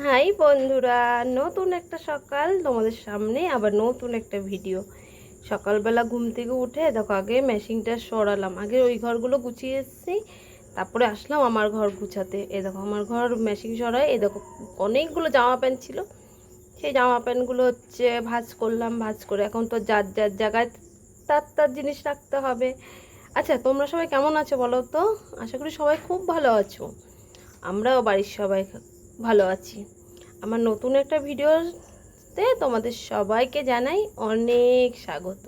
High বন্ধুরা, নতুন একটা সকাল তোমাদের সামনে, আবার নতুন একটা ভিডিও। সকালবেলা ঘুম থেকে উঠে, দেখো আগে মেশিনটা সরালাম, আগে ওই ঘরগুলো গুছিয়ে এসেছি, তারপরে আসলাম আমার ঘর গুছাতে। এ দেখো, আমার ঘর মেশিন সরায়, এ দেখো, অনেকগুলো জামা প্যান্ট ছিল। সেই জামা প্যান্টগুলো হচ্ছে ভাজ করলাম, ভাজ করে এখন তো যার যার জায়গায় তার তার জিনিস রাখতে হবে। আচ্ছা তোমরা সবাই কেমন আছো বলো তো? আশা করি সবাই খুব ভালো আছো। আমরাও বাড়ির সবাই ভালো আছি। আমার নতুন একটা ভিডিওতে তোমাদের সবাইকে জানাই অনেক স্বাগত।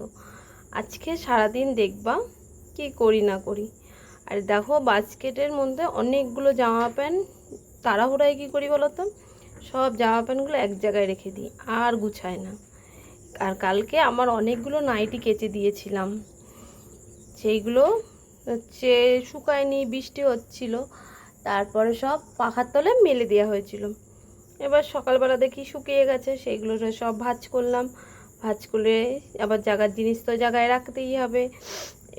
আজকে সারাদিন দেখবা কি করি না করি। আর দেখো বাস্কেটের মধ্যে অনেকগুলো জামা প্যান্ট, তাড়াহুড়ায় কী করি বলো তো সব জামা প্যান্টগুলো এক জায়গায় রেখে দিই, আর গুছায় না। আর কালকে আমার অনেকগুলো নাইটি কেচে দিয়েছিলাম। সেইগুলো হচ্ছে শুকায়নি, বৃষ্টি হচ্ছিল। তারপরে সব পাখার তলে মেলে দেওয়া হয়েছিল। এবার সকালবেলা দেখি শুকিয়ে গেছে, সেইগুলো সব ভাজ করলাম। ভাজ করে আবার জায়গার জিনিস তো জায়গায় রাখতেই হবে।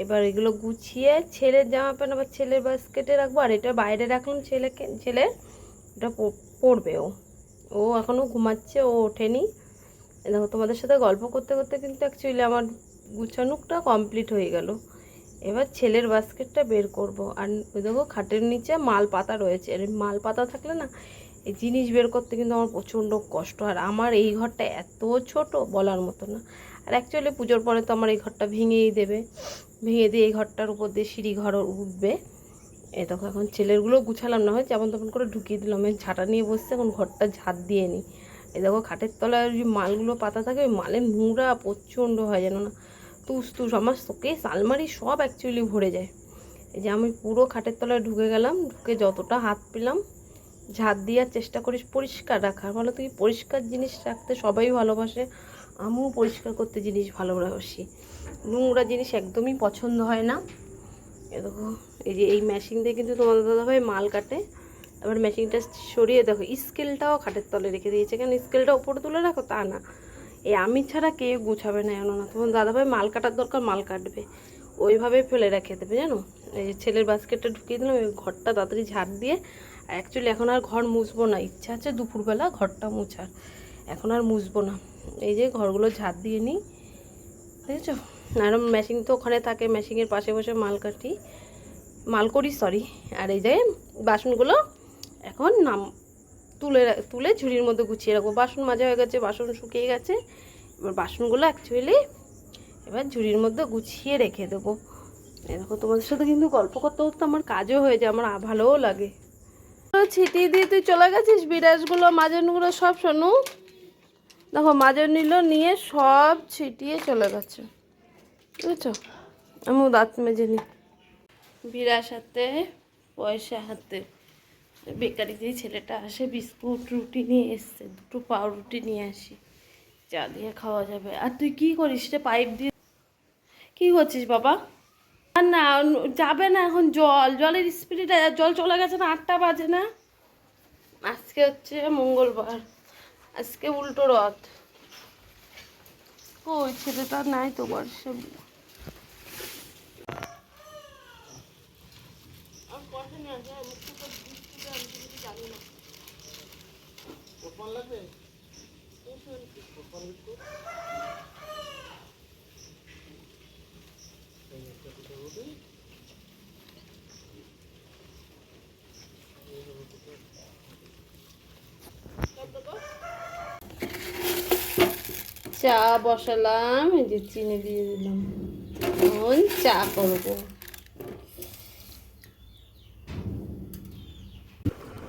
এবার এগুলো গুছিয়ে ছেলের জামা প্যান্ট আবার ছেলের বাস্কেটে রাখব, আর এটা বাইরে রাখলাম ছেলেকে, ছেলে এটা পড়বে ও। ও এখনও ঘুমাচ্ছে, ও ওঠেনি। দেখো তোমাদের সাথে গল্প করতে করতে কিন্তু অ্যাকচুয়ালি আমার গুছানোটা কমপ্লিট হয়ে গেল। এবার ছেলের বাস্কেটটা বের করব। আর ওই দেখো খাটের নিচে মাল পাতা রয়েছে। আর মাল পাতা থাকলে না, এই জিনিস বের করতে কিন্তু আমার প্রচণ্ড কষ্ট। আর আমার এই ঘরটা এত ছোট, বলার মতো না। আর অ্যাকচুয়ালি পুজোর পরে তো আমার এই ঘরটা ভেঙেই দেবে। ভেঙে দিয়ে এই ঘরটার উপর দিয়ে সিঁড়ি ঘর উঠবে। এ দেখো, এখন ছেলেরগুলো গুছালাম না, হয় যেমন তেমন করে ঢুকিয়ে দিলাম। আমি ঝাঁটা নিয়ে বসছে, এখন ঘরটা ঝাঁট দিয়ে নিই। এ দেখো, খাটের তলায় যে মালগুলো পাতা থাকে, ওই মালের নোংরা প্রচণ্ড হয় যেন না? তুস তুস আমার শোকেস, আলমারি সব অ্যাকচুয়ালি ভরে যায়। এই যে আমি পুরো খাটের তলায় ঢুকে গেলাম, ঢুকে যতটা হাত পেলাম ঝাঁট দেওয়ার চেষ্টা করিস, পরিষ্কার রাখার বলো তুই পরিষ্কার জিনিস রাখতে সবাই ভালোবাসে, আমিও পরিষ্কার করতে জিনিস ভালোবাসি। নোংরা জিনিস একদমই পছন্দ হয় না। এ দেখো, এই যে এই মেশিন দিয়ে কিন্তু তোমাদের দাদাভাই মাল কাটে। এবার মেশিনটা সরিয়ে দেখো স্কেলটাও খাটের তলে রেখে দিয়েছে। কেন স্কেলটা ওপরে তুলে রাখো? তা না। এই আমি ছাড়া কে গুছাবে না জানো না তোমার দাদাভাই মাল কাটার দরকার, মাল কাটবে। ওইভাবে ফেলে রেখে দেবে, জানো? এই ছেলের বাস্কেটটা ঢুকিয়ে দিলাম ওই ঘরটা তাড়াতাড়ি ঝাড় দিয়ে অ্যাকচুয়ালি এখন আর ঘর মুছবো না। ইচ্ছা আছে দুপুরবেলা ঘরটা মুছার। এখন আর মুছবো না। এই যে ঘরগুলো ঝাড় দিয়ে নিই। দেখেছ আর মেশিন তো ওখানে থাকে মেশিনের পাশে বসে মাল কাটি। মাল করি সরি আর এই যে বাসনগুলো এখন নাম তুলে তুলে ঝুড়ির মধ্যে গুছিয়ে রাখব। বাসন মাজা হয়ে গেছে, বাসন শুকিয়ে গেছে। এবার বাসনগুলো অ্যাকচুয়ালি এবার ঝুড়ির মধ্যে গুছিয়ে রেখে দেবো। এরকম তোমাদের সাথে কিন্তু গল্প করতে করতে আমার কাজও হয়ে যায়, আমার ভালোও লাগে। ছিটিয়ে দিয়ে তুই চলে গেছিস, বিরাজগুলো, মাজনগুলো সব শোনো। দেখো মাজন নিল নিয়ে সব ছিটিয়ে চলে গেছে। বুঝেছ? আমিও দাঁত মেজে নিই বিরাস হাতে, পয়সা হাতে। বেকারি দিয়ে ছেলেটা আসে, বিস্কুট, রুটি নিয়ে এসছে, দুটো পাউরুটি নিয়ে আসি। চা দিয়ে খাওয়া যাবে। আর তুই কি করিস? রে পাইপ দিয়ে কি করছিস বাবা? আর না, যাবে না এখন জল। জলের স্পিড জল চলে গেছে না, আটটা বাজে না। আজকে হচ্ছে মঙ্গলবার। আজকে উল্টো রথ। ওই ছেলেটা নাই তো বর্ষে চা বসালাম এই যে চিনি দিয়ে দিলাম। এখন চা করব।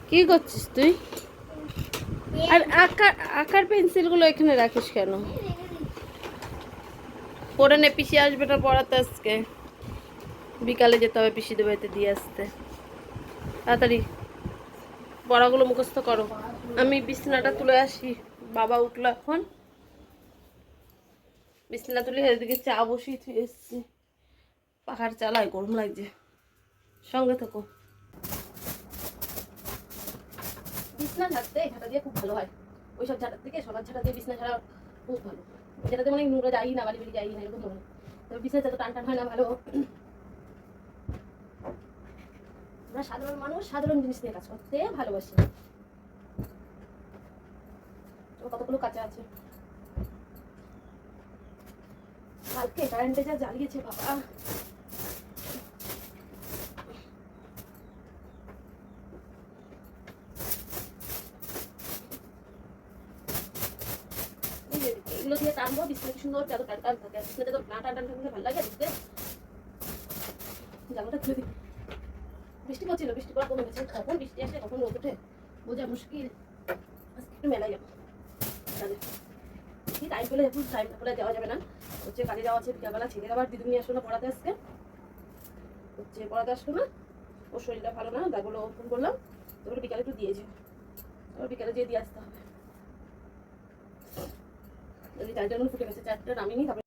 কি করছিস তুই? আর আকার আকার পেন্সিলগুলো এখানে রাখিস কেন? পরে নে, পিসি আসবে না পড়াতে আজকে। বিকালে যেতে হবে পিসি দেবে দিয়ে আসতে। তাড়াতাড়ি পড়াগুলো মুখস্থ করো। আমি বিছনাটা তুলে আসি। বাবা উঠল এখন। বিছনা তুলে এদিকে চা বসিয়ে থুয়ে এসছি। পাখার চালায়, গরম লাগছে। সঙ্গে থাকো। বিছনা ঝাড়তে ঝাঁটা দিয়ে খুব ভালো হয়। ওইসব ঝাঁটার থেকে সবার ঝাঁটা দিয়ে বিছনা ঝাড়া খুব ভালো। যেটাতে মানে নোংরা যাই না বাড়ি বাড়ি যাই না, এরকম মনে তবে বিছনা যত টান টান হয় না ভালো। আমরা সাধারণ মানুষ সাধারণ জিনিস নিয়ে কাজ করতে ভালোবাসি। কতগুলো কাঁচা আছে? কালকে কারেন্টে যা জ্বালিয়েছে বাবা এই যে, এগুলো দিয়ে টানবো বিস্কুট সুন্দর যত টান টান থাকে বিস্কুটে তো না টান টান থাকলে ভালো লাগে দেখতে? জামাটা খুলে দিই। বৃষ্টি পড়ছিল, বৃষ্টি পড়া কমে গেছে। কখন বৃষ্টি আসে, কখন রোদ ওঠে, বোঝা মুশকিল। আজকে একটু মেলায় যাব। কাজে কি টাইম পেলে এখন? টাইম পেলে যাওয়া যাবে না। হচ্ছে কাজে যাওয়া আছে, বিকালবেলা। ছেলের আবার নিয়ে আসলো না পড়াতে আজকে। হচ্ছে পড়াতে আসলো না। ওর শরীরটা ভালো না দাগুলো ফোন করলাম। তারপরে বিকালে একটু দিয়েছে। তারপর বিকালে যেয়ে দিয়ে আসতে হবে যদি চারজন ফুটে গেছে চারটা নামিনি তারপরে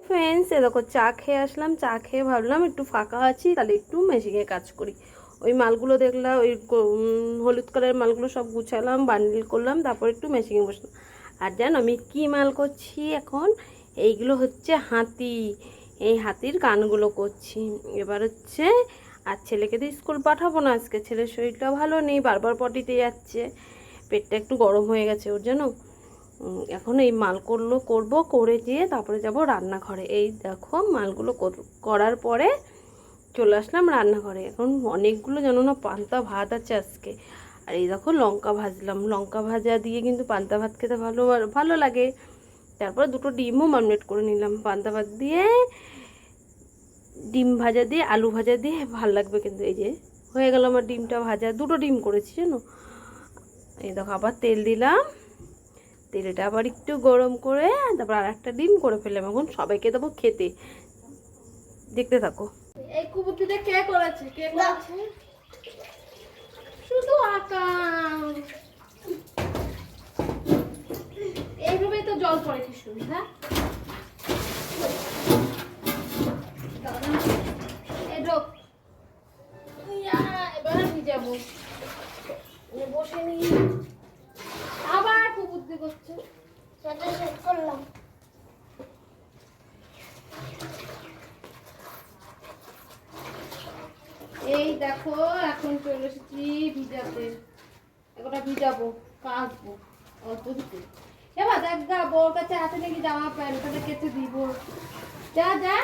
ফ্রেন্ডস এ দেখো চা খেয়ে আসলাম চা খেয়ে ভাবলাম একটু ফাঁকা আছি তাহলে একটু মেশিনে কাজ করি। ওই মালগুলো দেখলাম ওই হলুদ কালারের মালগুলো সব গুছালাম বান্ডিল করলাম তারপর একটু মেশিনে বসলাম। আর জানো আমি কী মাল করছি এখন? এইগুলো হচ্ছে হাতি। এই হাতির গানগুলো করছি। এবার হচ্ছে আর ছেলেকে তো স্কুল পাঠাবো না আজকে ছেলের শরীরটা ভালো নেই বারবার পটিতে যাচ্ছে পেটটা একটু গরম হয়ে গেছে ওর উম, এখন এই মাল করল করব, করে দিয়ে তারপরে যাব রান্নাঘরে। এই দেখো মালগুলো করার পরে চলে আসলাম রান্নাঘরে। এখন অনেকগুলো জানো না পান্তা ভাত আছে আজকে। আর এই দেখো লঙ্কা ভাজলাম। লঙ্কা ভাজা দিয়ে কিন্তু পান্তা ভাত খেতে ভালো ভালো লাগে। তারপর দুটো ডিমও মামলেট করে নিলাম। পান্তা ভাত দিয়ে, ডিম ভাজা দিয়ে, আলু ভাজা দিয়ে ভালো লাগবে কিন্তু। এই যে হয়ে গেল আমার ডিমটা ভাজা। দুটো ডিম করেছি জানো? এই দেখো আবার তেল দিলাম। তেলটা আবার একটু গরম করে তারপর আর একটা ডিম করে ফেললাম। এখন সবাইকে দেবো খেতে। দেখতে থাকো। এই কে করেছে? কে করেছে? শুধু আঁকা এইভাবেই তো জল পড়ে কি এই ঢোক। ইয়া, এবার ভিজাবো এ বসে নি আবার কুকুরটি করছে করলাম এই দেখো এখন চলে এসেছি ভিজাতে একটা ভিজাবো কাচবো অল্প দিতে এবার দেখ গা বউর কাছে আছে নাকি জামা প্যান্ট ওটা কেটে দিব যা যা।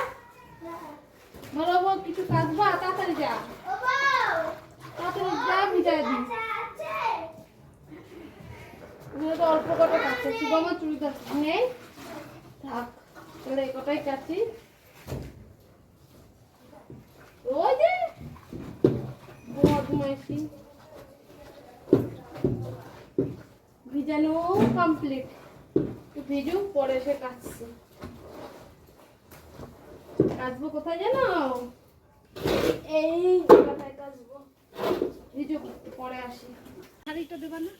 বলো বউ কিছু কাচবা তাড়াতাড়ি যা। তাড়াতাড়ি যা ভিজাই দি। ওখানে তো অল্প কটা শুধু আমার চুড়িদার নেই। থাক, তাহলে এই কটাই কাছি ওই যে বদমাইশি ভিজানো কমপ্লিট ভিজু পরে এসে কাচছি কাচবো কোথায় জানো? এই জায়গাটায় কাচবো? পরে আসি। হাড়িটা দেবা না?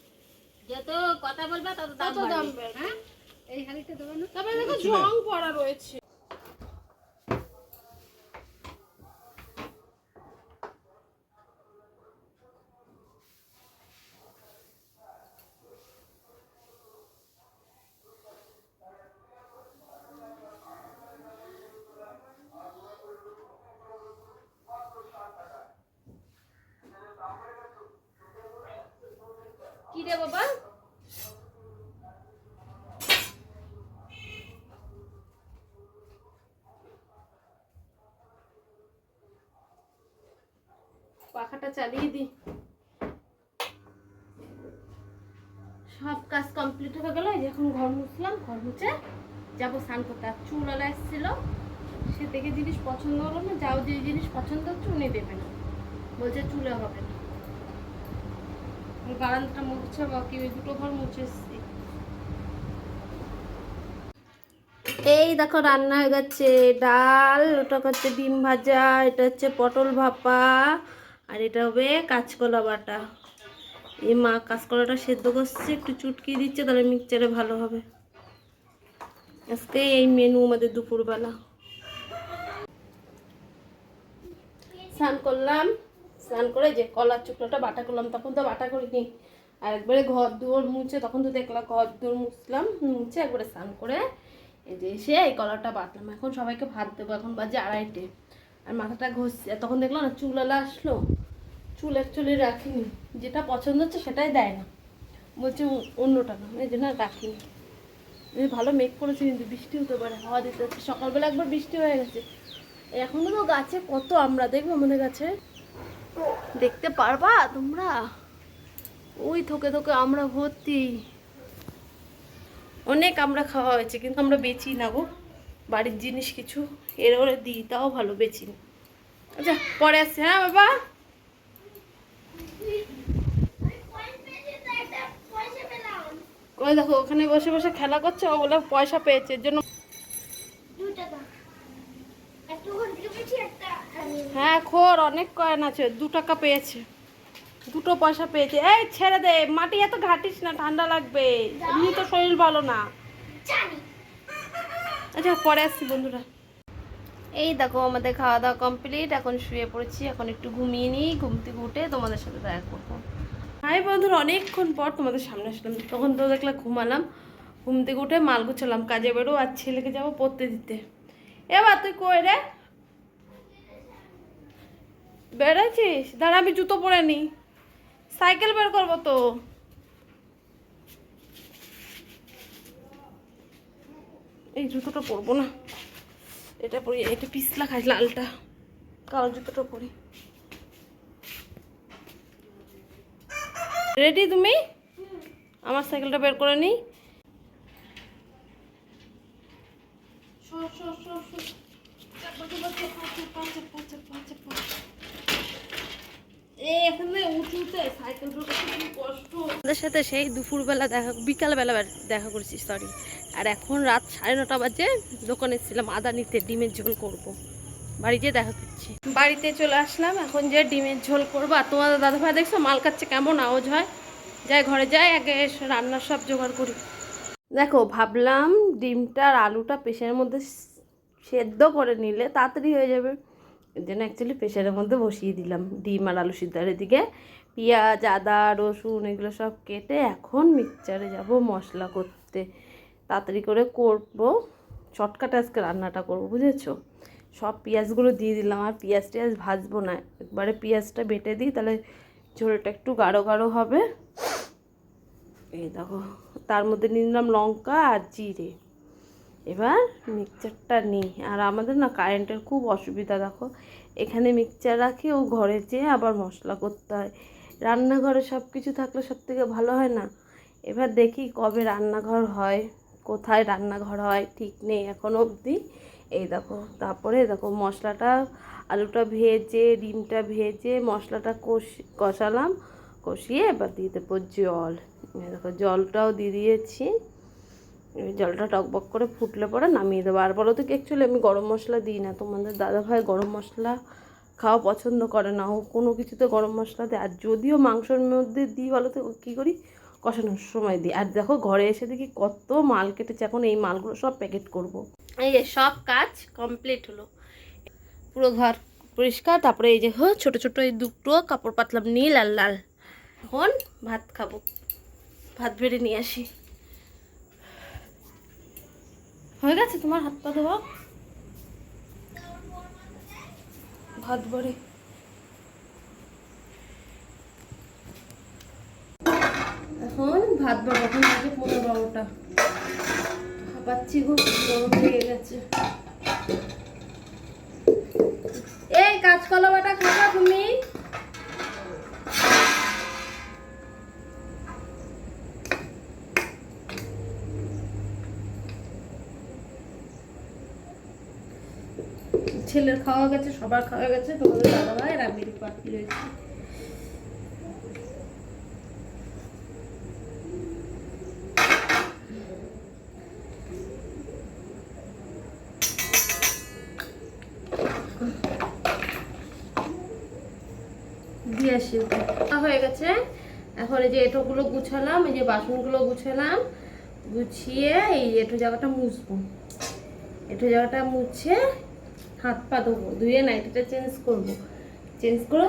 যত কথা বলবা তত দাম বাড়বে। হ্যাঁ? এই হাড়িটা দেবো না? তারপরে দেখো জং পড়া রয়েছে কি রে বাবা পাখাটা চালিয়ে দি। সব কাজ কমপ্লিট হয়ে গেল এখন ঘর মুছলাম, ঘর মুছে যাব স্নান করতে। আর চুলওয়ালা এসেছিল, সে দেখে জিনিস পছন্দ হলো না, যাও যে জিনিস পছন্দ হচ্ছে উনি দেবে না। বলছে চুলে হবে না। বারান্দাটা মুছছে বাকি ওই দুটো ঘর মুছে এসছি। এই দেখো রান্না হয়ে গেছে, ডাল, ওটা হচ্ছে ডিম ভাজা, এটা হচ্ছে পটল ভাপা আর এটা হবে কাঁচকলা বাটা। এই মা কাঁচকলাটা সেদ্ধ করছে, একটু চুটকি দিচ্ছে, তাহলে মিক্সচারে ভালো হবে। আজকে এই মেনু আমাদের দুপুরবেলা। স্নান করলাম, স্নান করে যে কলার চুকলাটা বাটা করলাম, তখন তো বাটা করিনি। আর একবারে ঘর দুয়ার মুছে, তখন তো দেখলাম ঘর দুয়ার মুছলাম, মুছে একবারে স্নান করে এই যে এসে এই কলারটা বাটলাম। এখন সবাইকে ভাত দেবো, এখন বাজে আড়াইটে। আর মাথাটা ঘষছে। আর তখন দেখলাম না চুলালা আসলো। চুল অ্যাকচুয়ালি রাখিনি। যেটা পছন্দ হচ্ছে সেটাই দেয় না। বলছে অন্যটা না। এই জন্য রাখিনি। ভালো মেঘ করেছে কিন্তু বৃষ্টি হতে পারে, হাওয়া দিতে হচ্ছে। সকালবেলা একবার বৃষ্টি হয়ে গেছে। এখনও তো গাছে কত আমরা দেখব আমাদের গাছে? দেখতে পারবা তোমরা? ওই থোকে থোকে আমরা ভর্তি। অনেক আমরা খাওয়া হয়েছে, কিন্তু আমরা বেচি না গো। বাড়ির জিনিস কিছু এর ওরে দিই, তাও ভালো, বেচি না। আচ্ছা পরে আসছে হ্যাঁ বাবা? ওই দেখো, ওখানে বসে বসে খেলা করছে, ও বলে পয়সা পেয়েছে, এর জন্য হ্যাঁ খোর, অনেক কয়েন আছে, দু টাকা পেয়েছে। দুটো পয়সা পেয়েছে। এই, ছেড়ে দে, মাটি এত ঘাটিস না, ঠান্ডা লাগবে। এমনি তো শরীর ভালো না। আচ্ছা পরে আসছি বন্ধুরা। এই দেখো আমাদের খাওয়া দাওয়া কমপ্লিট এখন শুয়ে পড়েছি। এখন একটু ঘুমিয়ে নিই। ঘুম থেকে উঠে তোমাদের সাথে দেখা করব। হাই বন্ধুরা অনেকক্ষণ পর তোমাদের সামনে আসলাম। তখন তো দেখলে ঘুমালাম। ঘুম থেকে উঠে মাল গুছালাম। কাজে বেরো আর ছেলেকে যাব পড়তে দিতে। এবার তুই কই রে? বেড়েছিস দাঁড়া আমি জুতো পরে নি সাইকেল বের করব তো। এই জুতোটা পরবো না। এটা পরি এটা পিছলা খাই লালটা। কালো জুতোটা পরি। রেডি তুমি? আমার সাইকেলটা বের করে নিই। আমাদের সাথে সেই দুপুরবেলা দেখা বিকালবেলা দেখা করেছি সরি আর এখন রাত সাড়ে নটা বাজে, দোকানে এসেছিলাম আদা নিতে, ডিমের ঝোল করব। বাড়িতে দেখা করছি। বাড়িতে চলে আসলাম, এখন যে ডিমের ঝোল করব। আর তোমাদের দাদা ভাই দেখছ, মাল কাচ্ছে কেমন আওয়াজ হয়? যাই ঘরে যাই, আগে রান্নার সব জোগাড় করি। দেখো, ভাবলাম ডিমটা আর আলুটা প্রেশারের মধ্যে সেদ্ধ করে নিলে তাড়াতাড়ি হয়ে যাবে। এর জন্য অ্যাকচুয়ালি প্রেশারের মধ্যে বসিয়ে দিলাম। ডিম আর আলু সিদ্ধার দিকে পেঁয়াজ, আদা, রসুন, এগুলো সব কেটে এখন মিক্সচারে যাব মশলা করতে। তাড়াতাড়ি করে করব। শর্টকাটে আজকে রান্নাটা করব, বুঝেছ? সব পেঁয়াজগুলো দিয়ে দিলাম, আর পেঁয়াজ টিয়াজ ভাজবো না। একবারে পেঁয়াজটা বেটে দিই, তাহলে ঝোলটা একটু গাঢ় গাঢ় হবে। এই দেখো, তার মধ্যে নিয়ে নিলাম লঙ্কা আর জিরে। এবার মিক্সচারটা নিই। আর আমাদের না কারেন্টের খুব অসুবিধা, দেখো। এখানে মিক্সচার রাখি, ও ঘরে যেয়ে আবার মশলা করতে হয়। রান্নাঘরে সব কিছু থাকলে সব থেকে ভালো হয় না? এবার দেখি কবে রান্নাঘর হয়। কোথায় রান্নাঘর হয় ঠিক নেই এখনও অবধি। এই দেখো, তারপরে দেখো মশলাটা, আলুটা ভেজে, ডিমটা ভেজে মশলাটা কষ, কষালাম, কষিয়ে এবার দিয়ে দেবো জল। দেখো জলটাও দিয়ে দিয়েছি। জলটা টকবক করে ফুটলে পরে নামিয়ে দেবো। আর বলো তো অ্যাকচুয়ালি আমি গরম মশলা দিই না। তোমাদের দাদা ভাই গরম মশলা খাওয়া পছন্দ করে না। ও কোনো কিছুতে গরম মশলা দেয়। আর যদিও মাংসের মধ্যে দিই বলো তো কী করি কষানোর সময় দিই। আর দেখো ঘরে এসে দেখি কত মাল কেটেছে, এখন এই মালগুলো সব প্যাকেট করব। এই যে সব কাজ কমপ্লিট হলো। পুরো ঘর পরিষ্কার, তারপরে এই যে হো, ছোটো ছোটো এই দুটো কাপড় পাতলাম, নীল আর লাল। এখন ভাত খাব। ভাত বেড়ে নিয়ে আসি। হয়ে গেছে তোমার হাত পা ধোয়া? ভাত বড়ে। এখন ভাত পনেরো বারোটা। পাচ্ছি গো, গরম লেগে গেছে। এই কাঁচকলা বাটা খাবা তুমি? ছেলের খাওয়া গেছে, সবার খাওয়া গেছে, তোমাদের দাদা ভাই আমি রয়েছে। আসি। হয়ে গেছে। এখন এই যে এঁটোগুলো গুছালাম, এই যে বাসনগুলো গুছালাম, গুছিয়ে এই এঁটো জায়গাটা মুছবো। এঁটো জায়গাটা মুছে হাত পা ধোবো। ধুয়ে নাইটিটা চেঞ্জ করব। চেঞ্জ করে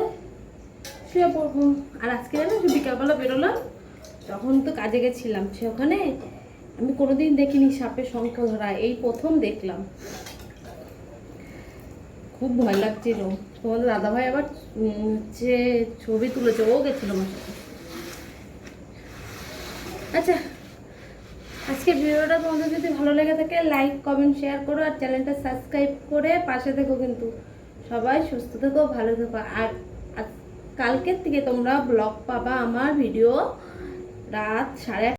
শুয়ে পড়ব। আর আজকে জানো বিকালবেলা বেরোলাম, তখন তো কাজে গেছিলাম। সে ওখানে আমি কোনোদিন দেখিনি, সাপে শঙ্খ ধরা। এই প্রথম দেখলাম। খুব ভয় লাগছিল। তোমাদের দাদাভাই আবার হচ্ছে ছবি তুলেছে, ও গেছিল আমার সাথে। আচ্ছা আজকে ভিডিওটা তোমাদের যদি ভালো লেগে থাকে লাইক কমেন্ট শেয়ার করো আর চ্যানেলটা সাবস্ক্রাইব করে পাশে থেকো কিন্তু। সবাই সুস্থ থেকো, ভালো থেকো। আর কালকের থেকে তোমরা ব্লগ পাবা আমার ভিডিও রাত সাড়ে